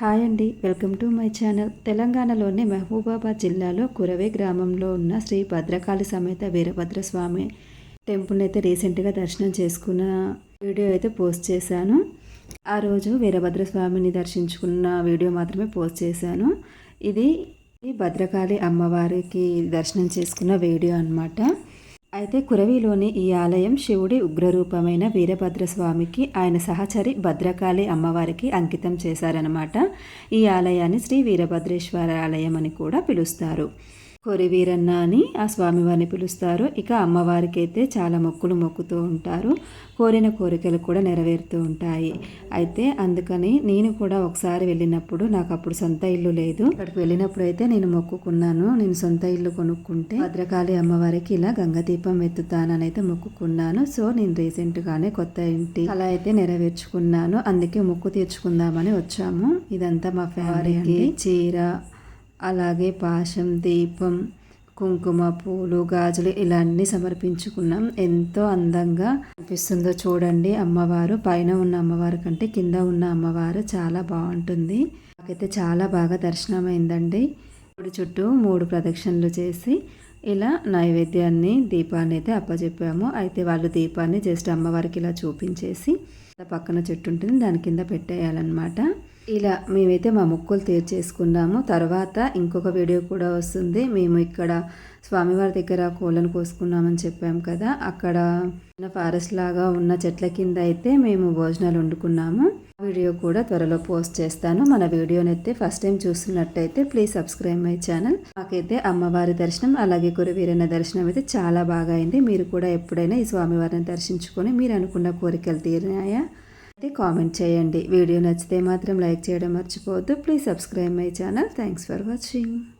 Hi అండి. Welcome to my channel. తెలంగాణలోని మహబూబాబాద్ జిల్లాలో కురవే గ్రామంలో ఉన్న శ్రీ భద్రకాళి సమేత వీరభద్రస్వామి టెంపుల్ని అయితే రీసెంట్గా దర్శనం చేసుకున్న వీడియో అయితే పోస్ట్ చేశాను. ఆ రోజు వీరభద్రస్వామిని దర్శించుకున్న వీడియో మాత్రమే పోస్ట్ చేశాను. ఇది భద్రకాళి అమ్మవారికి దర్శనం చేసుకున్న వీడియో అనమాట అయితే కురవిలోని ఈ ఆలయం శివుడి ఉగ్రరూపమైన వీరభద్రస్వామికి ఆయన సహచరి భద్రకాళి అమ్మవారికి అంకితం చేశారనమాట ఈ ఆలయాన్ని శ్రీ వీరభద్రేశ్వర ఆలయం అని కూడా పిలుస్తారు. కొరివీరన్న అని ఆ స్వామివారిని పిలుస్తారు. ఇక అమ్మవారికి అయితే చాలా మొక్కులు మొక్కుతూ ఉంటారు. కోరిన కోరికలు కూడా నెరవేరుతూ ఉంటాయి. అయితే అందుకని నేను కూడా ఒకసారి వెళ్ళినప్పుడు నాకు అప్పుడు సొంత ఇల్లు లేదు. అక్కడికి వెళ్ళినప్పుడు అయితే నేను మొక్కుకున్నాను. నేను సొంత ఇల్లు కొనుక్కుంటే భద్రకాళి అమ్మవారికి ఇలా గంగదీపం ఎత్తుతానని అయితే మొక్కుకున్నాను. సో నేను రీసెంట్గానే కొత్త ఇంటి అలా అయితే నెరవేర్చుకున్నాను. అందుకే మొక్కు తీర్చుకుందామని వచ్చాము. ఇదంతా మా ఫ్యామిలీకి చీర అలాగే పాశం దీపం కుంకుమ పూలు గాజులు ఇలా అన్ని సమర్పించుకున్నాం. ఎంతో అందంగా అనిపిస్తుందో చూడండి. అమ్మవారు పైన ఉన్న అమ్మవారి కంటే కింద ఉన్న అమ్మవారు చాలా బాగుంటుంది. నాకైతే చాలా బాగా దర్శనమైందండి. ఇప్పుడు చుట్టూ మూడు ప్రదక్షిణలు చేసి ఇలా నైవేద్యాన్ని దీపాన్ని అయితే అప్పచెప్పాము అయితే వాళ్ళు దీపాన్ని జస్ట్ అమ్మవారికి ఇలా చూపించేసి పక్కన చెట్టు ఉంటుంది దాని కింద పెట్టేయాలన్నమాట. ఇలా మేమైతే మా మొక్కులు తీర్చేసుకున్నాము. తర్వాత ఇంకొక వీడియో కూడా వస్తుంది. మేము ఇక్కడ స్వామివారి దగ్గర కోళ్ళను కోసుకున్నామని చెప్పాం కదా. అక్కడ ఫారెస్ట్ లాగా ఉన్న చెట్ల కింద అయితే మేము భోజనాలు వండుకున్నాము. వీడియో కూడా త్వరలో పోస్ట్ చేస్తాను. మన వీడియోని అయితే ఫస్ట్ టైం చూస్తున్నట్టయితే ప్లీజ్ సబ్స్క్రైబ్ మై ఛానల్. మాకైతే అమ్మవారి దర్శనం అలాగే కురవీరన్న దర్శనం అయితే చాలా బాగా అయింది. మీరు కూడా ఎప్పుడైనా ఈ స్వామివారిని దర్శించుకొని మీరు అనుకున్న కోరికలు తీరినాయా? కామెంట్ చేయండి. వీడియో నచ్చితే మాత్రం లైక్ చేయడం మర్చిపోవద్దు. Please subscribe my channel. Thanks for watching.